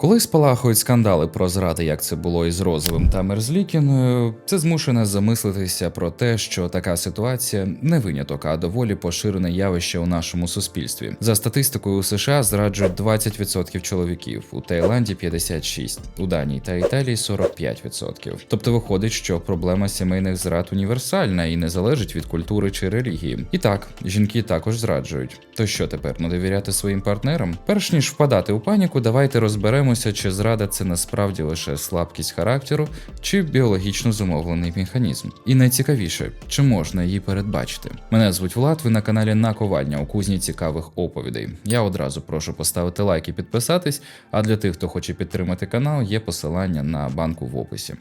Коли спалахують скандали про зради, як це було із Розовим та Мерзлікіною, це змушене замислитися про те, що така ситуація не виняток, а доволі поширене явище у нашому суспільстві. За статистикою у США зраджують 20% чоловіків, у Таїланді 56%, у Данії та Італії 45%. Тобто виходить, що проблема сімейних зрад універсальна і не залежить від культури чи релігії. І так, жінки також зраджують. То що тепер не довіряти своїм партнерам? Перш ніж впадати у паніку, давайте розберемося, чи зрада це насправді лише слабкість характеру, чи біологічно зумовлений механізм. І найцікавіше, чи можна її передбачити. Мене звуть Влад, ви на каналі Наковальня у кузні цікавих оповідей. Я одразу прошу поставити лайк і підписатись. А для тих, хто хоче підтримати канал, є посилання на банку в описі.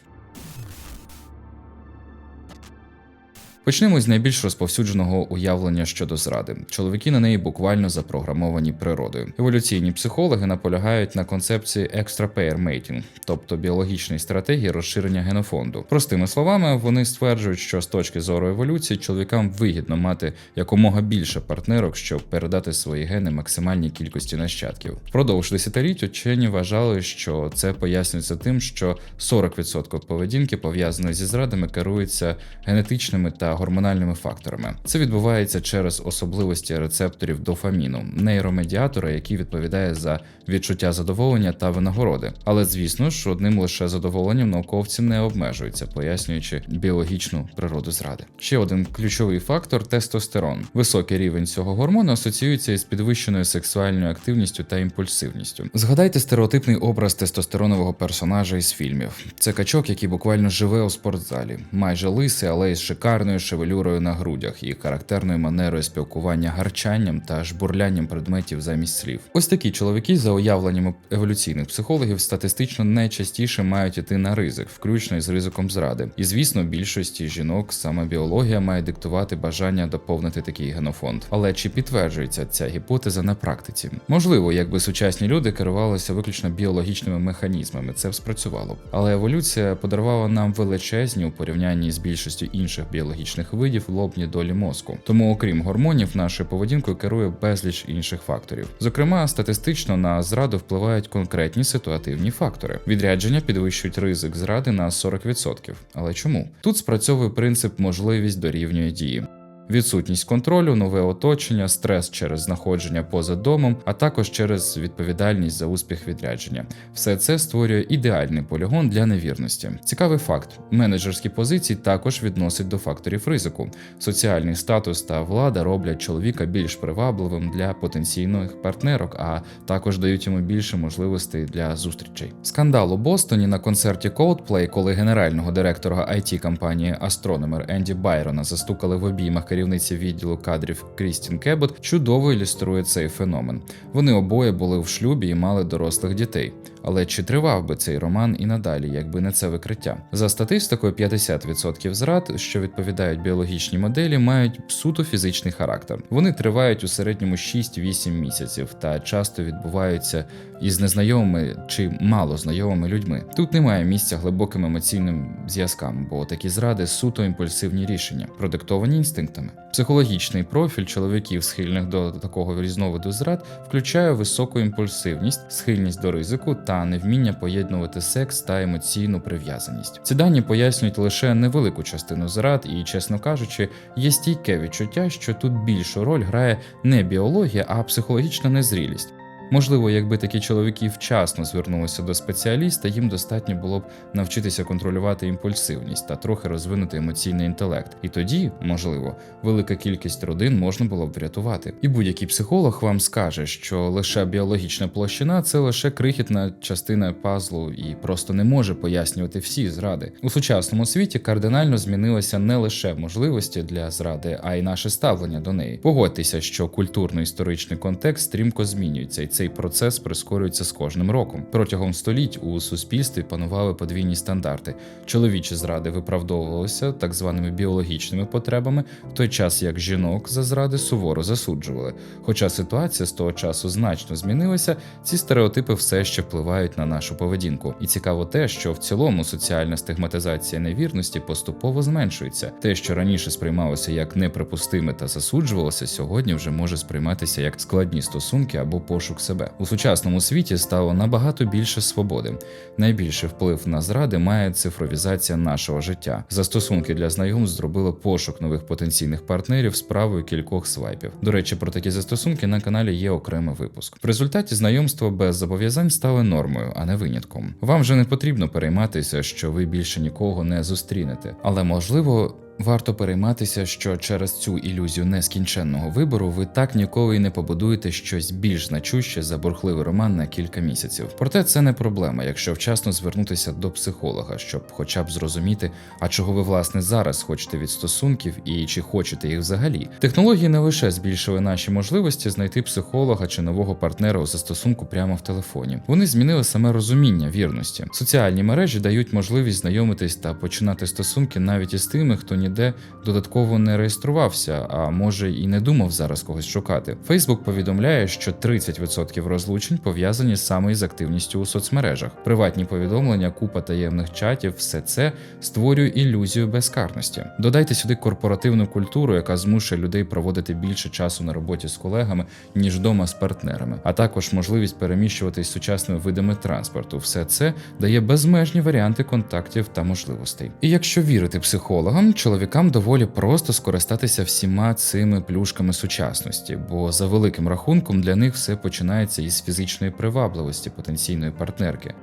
Почнемо з найбільш розповсюдженого уявлення щодо зради. Чоловіки на неї буквально запрограмовані природою. Еволюційні психологи наполягають на концепції pair тобто біологічної стратегії розширення генофонду. Простими словами, вони стверджують, що з точки зору еволюції чоловікам вигідно мати якомога більше партнерок, щоб передати свої гени максимальній кількості нащадків. Впродовж десятиліть учені вважали, що це пояснюється тим, що 40% поведінки пов'язаної зі зрадами керуються генетичними та гормональними факторами. Це відбувається через особливості рецепторів дофаміну, нейромедіатора, який відповідає за відчуття задоволення та винагороди. Але звісно ж, одним лише задоволенням науковці не обмежуються, пояснюючи біологічну природу зради. Ще один ключовий фактор тестостерон. Високий рівень цього гормону асоціюється із підвищеною сексуальною активністю та імпульсивністю. Згадайте стереотипний образ тестостеронового персонажа із фільмів. Це качок, який буквально живе у спортзалі, майже лисий, але із шикарною шевелюрою на грудях і характерною манерою спілкування гарчанням та жбурлянням предметів замість слів. Ось такі чоловіки, за уявленнями еволюційних психологів, статистично найчастіше мають іти на ризик, включно із ризиком зради. І звісно, більшості жінок саме біологія має диктувати бажання доповнити такий генофонд. Але чи підтверджується ця гіпотеза на практиці? Можливо, якби сучасні люди керувалися виключно біологічними механізмами, це б спрацювало. Але еволюція подарувала нам величезні у порівнянні з більшістю інших біологічних видів лобні долі мозку. Тому, окрім гормонів, нашою поведінкою керує безліч інших факторів. Зокрема, статистично на зраду впливають конкретні ситуативні фактори. Відрядження підвищують ризик зради на 40%. Але чому? Тут спрацьовує принцип можливість дорівнює дії. Відсутність контролю, нове оточення, стрес через знаходження поза домом, а також через відповідальність за успіх відрядження. Все це створює ідеальний полігон для невірності. Цікавий факт: менеджерські позиції також відносять до факторів ризику. Соціальний статус та влада роблять чоловіка більш привабливим для потенційних партнерок, а також дають йому більше можливостей для зустрічей. Скандал у Бостоні на концерті Coldplay, коли генерального директора it компанії Astronomer Енді Байрона застукали в обіймах керівниці відділу кадрів Крістін Кебот, чудово ілюструє цей феномен. Вони обоє були в шлюбі і мали дорослих дітей. Але чи тривав би цей роман і надалі, якби не це викриття? За статистикою, 50% зрад, що відповідають біологічній моделі, мають суто фізичний характер. Вони тривають у середньому 6-8 місяців та часто відбуваються із незнайомими чи мало знайомими людьми. Тут немає місця глибоким емоційним зв'язкам, бо такі зради суто імпульсивні рішення, продиктовані інстинктами. Психологічний профіль чоловіків, схильних до такого різновиду зрад, включає високу імпульсивність, схильність до ризику та невміння поєднувати секс та емоційну прив'язаність. Ці дані пояснюють лише невелику частину зрад, і, чесно кажучи, є стійке відчуття, що тут більшу роль грає не біологія, а психологічна незрілість. Можливо, якби такі чоловіки вчасно звернулися до спеціаліста, їм достатньо було б навчитися контролювати імпульсивність та трохи розвинути емоційний інтелект. І тоді, можливо, велика кількість родин можна було б врятувати. І будь-який психолог вам скаже, що лише біологічна площина це лише крихітна частина пазлу і просто не може пояснювати всі зради. У сучасному світі кардинально змінилися не лише можливості для зради, а й наше ставлення до неї. Погодьтеся, що культурно-історичний контекст стрімко змінюється, цей процес прискорюється з кожним роком. Протягом століть у суспільстві панували подвійні стандарти. Чоловічі зради виправдовувалися так званими біологічними потребами, в той час як жінок за зради суворо засуджували. Хоча ситуація з того часу значно змінилася, ці стереотипи все ще впливають на нашу поведінку. І цікаво те, що в цілому соціальна стигматизація невірності поступово зменшується. Те, що раніше сприймалося як неприпустиме та засуджувалося, сьогодні вже може сприйматися як складні стосунки або пошук себе. У сучасному світі стало набагато більше свободи. Найбільший вплив на зради має цифровізація нашого життя. Застосунки для знайомств зробили пошук нових потенційних партнерів справою кількох свайпів. До речі, про такі застосунки на каналі є окремий випуск. В результаті знайомства без зобов'язань стали нормою, а не винятком. Вам вже не потрібно перейматися, що ви більше нікого не зустрінете, але можливо. Варто перейматися, що через цю ілюзію нескінченного вибору ви так ніколи й не побудуєте щось більш значуще за бурхливий роман на кілька місяців. Проте це не проблема, якщо вчасно звернутися до психолога, щоб хоча б зрозуміти, а чого ви власне зараз хочете від стосунків і чи хочете їх взагалі. Технології не лише збільшили наші можливості знайти психолога чи нового партнера у застосунку прямо в телефоні. Вони змінили саме розуміння вірності. Соціальні мережі дають можливість знайомитись та починати стосунки навіть із тими, хто ніде додатково не реєструвався, а може і не думав зараз когось шукати. Фейсбук повідомляє, що 30% розлучень пов'язані саме із активністю у соцмережах. Приватні повідомлення, купа таємних чатів, все це створює ілюзію безкарності. Додайте сюди корпоративну культуру, яка змушує людей проводити більше часу на роботі з колегами, ніж вдома з партнерами, а також можливість переміщуватись сучасними видами транспорту. Все це дає безмежні варіанти контактів та можливостей. І якщо вірити психологам, чоловікам доволі просто скористатися всіма цими плюшками сучасності, бо за великим рахунком для них все починається із фізичної привабливості потенційної партнерки.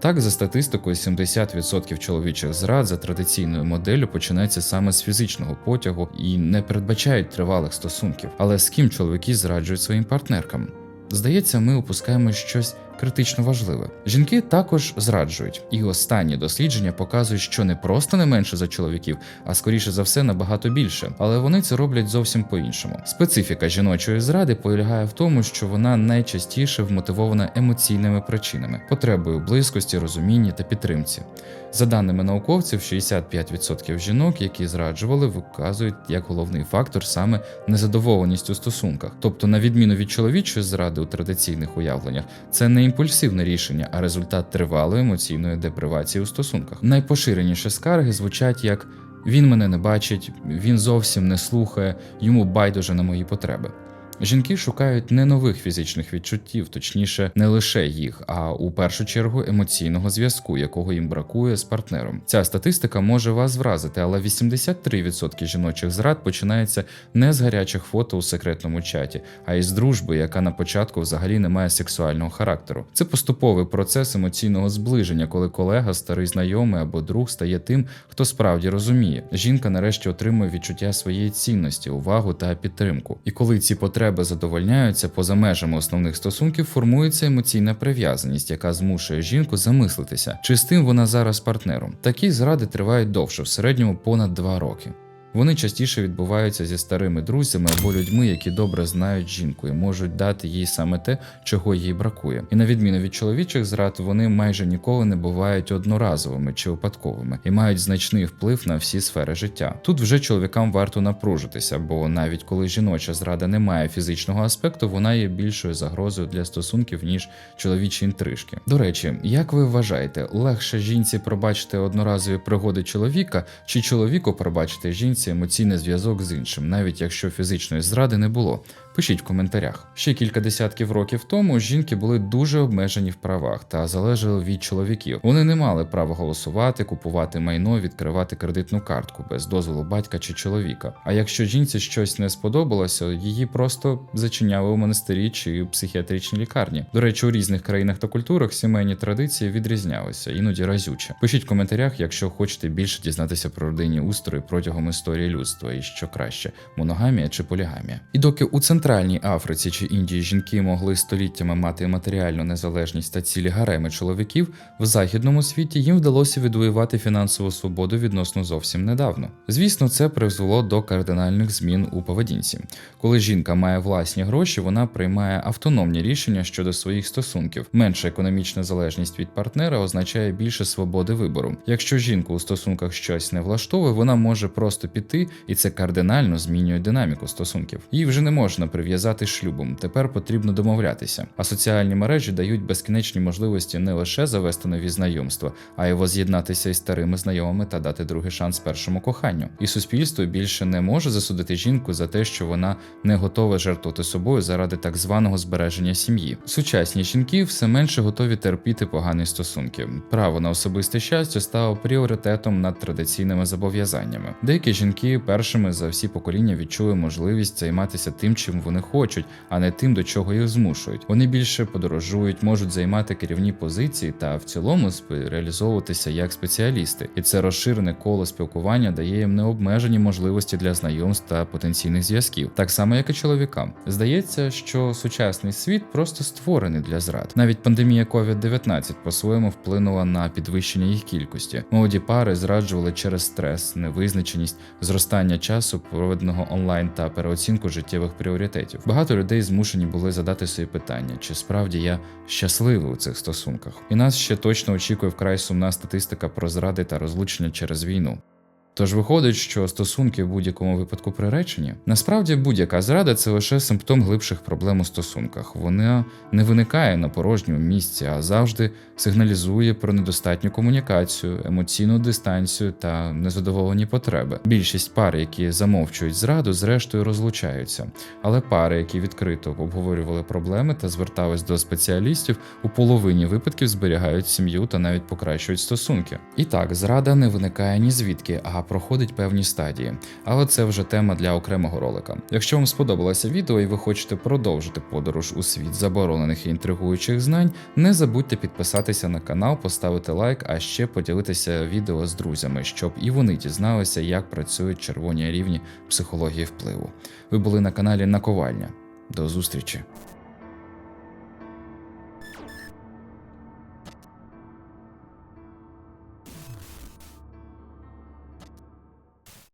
Так, за статистикою, 70% чоловічих зрад за традиційною моделлю починається саме з фізичного потягу і не передбачають тривалих стосунків. Але з ким чоловіки зраджують своїм партнеркам? Здається, ми упускаємо щось критично важливе. Жінки також зраджують, і останні дослідження показують, що не просто не менше за чоловіків, а скоріше за все набагато більше. Але вони це роблять зовсім по-іншому. Специфіка жіночої зради полягає в тому, що вона найчастіше вмотивована емоційними причинами, потребою близькості, розуміння та підтримці. За даними науковців, 65% жінок, які зраджували, виказують як головний фактор саме незадоволеність у стосунках. Тобто, на відміну від чоловічої зради у традиційних уявленнях, це не імпульсивне рішення, а результат тривалої емоційної депривації у стосунках. Найпоширеніші скарги звучать як він мене не бачить, він зовсім не слухає, йому байдуже на мої потреби. Жінки шукають не нових фізичних відчуттів, точніше, не лише їх, а у першу чергу емоційного зв'язку, якого їм бракує з партнером. Ця статистика може вас вразити, але 83% жіночих зрад починається не з гарячих фото у секретному чаті, а із дружби, яка на початку взагалі не має сексуального характеру. Це поступовий процес емоційного зближення, коли колега, старий знайомий або друг стає тим, хто справді розуміє. Жінка нарешті отримує відчуття своєї цінності, увагу та підтримку. І коли ці потреби задовольняються поза межами основних стосунків, формується емоційна прив'язаність, яка змушує жінку замислитися, чи з тим вона зараз партнером. Такі зради тривають довше, в середньому понад два роки. Вони частіше відбуваються зі старими друзями або людьми, які добре знають жінку і можуть дати їй саме те, чого їй бракує. І на відміну від чоловічих зрад, вони майже ніколи не бувають одноразовими чи випадковими і мають значний вплив на всі сфери життя. Тут вже чоловікам варто напружитися, бо навіть коли жіноча зрада не має фізичного аспекту, вона є більшою загрозою для стосунків ніж чоловічі інтрижки. До речі, як ви вважаєте, легше жінці пробачити одноразові пригоди чоловіка, чи чоловіку пробачити жінці? Емоційний зв'язок з іншим, навіть якщо фізичної зради не було. Пишіть в коментарях. Ще кілька десятків років тому жінки були дуже обмежені в правах та залежали від чоловіків. Вони не мали права голосувати, купувати майно, відкривати кредитну картку без дозволу батька чи чоловіка. А якщо жінці щось не сподобалося, її просто зачиняли у монастирі чи психіатричній лікарні. До речі, у різних країнах та культурах сімейні традиції відрізнялися, іноді разюче. Пишіть в коментарях, якщо хочете більше дізнатися про родинні устрої протягом історії людства і що краще моногамія чи полігамія. І доки у центральній Африці чи Індії жінки могли століттями мати матеріальну незалежність та цілі гареми чоловіків, в західному світі їм вдалося відвоювати фінансову свободу відносно зовсім недавно. Звісно, це призвело до кардинальних змін у поведінці. Коли жінка має власні гроші, вона приймає автономні рішення щодо своїх стосунків. Менша економічна залежність від партнера означає більше свободи вибору. Якщо жінку у стосунках щось не влаштовує, вона може просто піти, і це кардинально змінює динаміку стосунків. Їй вже не можна прив'язати шлюбом. Тепер потрібно домовлятися. А соціальні мережі дають безкінечні можливості не лише завести нові знайомства, а й воз'єднатися із старими знайомими та дати другий шанс першому коханню. І суспільство більше не може засудити жінку за те, що вона не готова жертвувати собою заради так званого збереження сім'ї. Сучасні жінки все менше готові терпіти погані стосунки. Право на особисте щастя стало пріоритетом над традиційними зобов'язаннями. Деякі жінки першими за всі покоління відчули можливість займатися тим, чим вони хочуть, а не тим, до чого їх змушують. Вони більше подорожують, можуть займати керівні позиції та в цілому реалізовуватися як спеціалісти. І це розширене коло спілкування дає їм необмежені можливості для знайомств та потенційних зв'язків, так само як і чоловікам. Здається, що сучасний світ просто створений для зрад. Навіть пандемія COVID-19 по-своєму вплинула на підвищення їх кількості. Молоді пари зраджували через стрес, невизначеність, зростання часу, проведеного онлайн та переоцінку життєвих пріоритетів. Багато людей змушені були задати собі питання, чи справді я щасливий у цих стосунках. І нас ще точно очікує вкрай сумна статистика про зради та розлучення через війну. Тож виходить, що стосунки в будь-якому випадку приречені. Насправді будь-яка зрада це лише симптом глибших проблем у стосунках. Вона не виникає на порожньому місці, а завжди сигналізує про недостатню комунікацію, емоційну дистанцію та незадоволені потреби. Більшість пар, які замовчують зраду, зрештою розлучаються. Але пари, які відкрито обговорювали проблеми та звертались до спеціалістів, у половині випадків зберігають сім'ю та навіть покращують стосунки. І так, зрада не виникає ні звідки, а проходить певні стадії. Але це вже тема для окремого ролика. Якщо вам сподобалося відео і ви хочете продовжити подорож у світ заборонених і інтригуючих знань, не забудьте підписатися на канал, поставити лайк, а ще поділитися відео з друзями, щоб і вони дізналися, як працюють червоні рівні психології впливу. Ви були на каналі Наковальня. До зустрічі!